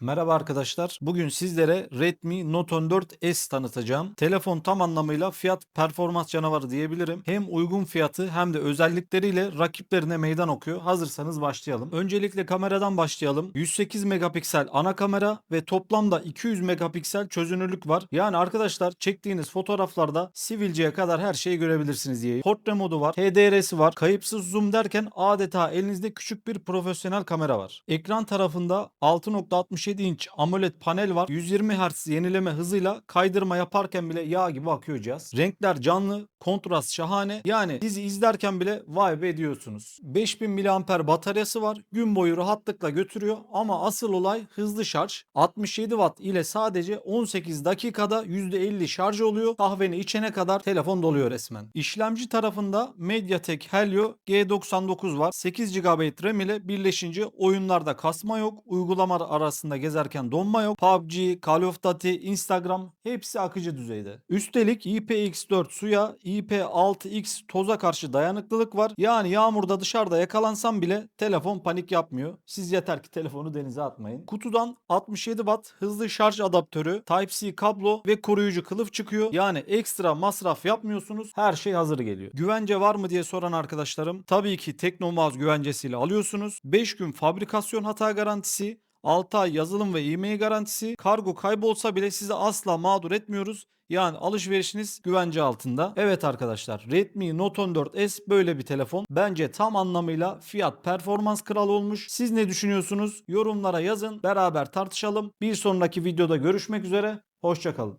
Merhaba arkadaşlar. Bugün sizlere Redmi Note 14S tanıtacağım. Telefon tam anlamıyla fiyat performans canavarı diyebilirim. Hem uygun fiyatı hem de özellikleriyle rakiplerine meydan okuyor. Hazırsanız başlayalım. Öncelikle kameradan başlayalım. 108 megapiksel ana kamera ve toplamda 200 megapiksel çözünürlük var. Yani arkadaşlar çektiğiniz fotoğraflarda sivilceye kadar her şeyi görebilirsiniz diye. Portre modu var, HDR'si var. Kayıpsız zoom derken adeta elinizde küçük bir profesyonel kamera var. Ekran tarafında 6.67 inç AMOLED panel var. 120 Hz yenileme hızıyla kaydırma yaparken bile yağ gibi akıyor cihaz. Renkler canlı, kontrast şahane. Yani dizi izlerken bile vibe ediyorsunuz. 5000 mAh bataryası var. Gün boyu rahatlıkla götürüyor ama asıl olay hızlı şarj. 67 Watt ile sadece 18 dakikada %50 şarj oluyor. Kahveni içene kadar telefon doluyor resmen. İşlemci tarafında MediaTek Helio G99 var. 8 GB RAM ile birleşince oyunlarda kasma yok. Uygulamalar arasında gezerken donma yok. PUBG, Call of Duty, Instagram hepsi akıcı düzeyde. Üstelik IPX4 suya, IP6X toza karşı dayanıklılık var. Yani yağmurda dışarıda yakalansam bile telefon panik yapmıyor. Siz yeter ki telefonu denize atmayın. Kutudan 67 Watt hızlı şarj adaptörü, Type-C kablo ve koruyucu kılıf çıkıyor. Yani ekstra masraf yapmıyorsunuz. Her şey hazır geliyor. Güvence var mı diye soran arkadaşlarım. Tabii ki Teknomaz güvencesiyle alıyorsunuz. 5 gün fabrikasyon hata garantisi, 6 ay yazılım ve e-mail garantisi, kargo kaybolsa bile sizi asla mağdur etmiyoruz. Yani alışverişiniz güvence altında. Evet arkadaşlar Redmi Note 14S böyle bir telefon. Bence tam anlamıyla fiyat performans kralı olmuş. Siz ne düşünüyorsunuz? Yorumlara yazın. Beraber tartışalım. Bir sonraki videoda görüşmek üzere. Hoşçakalın.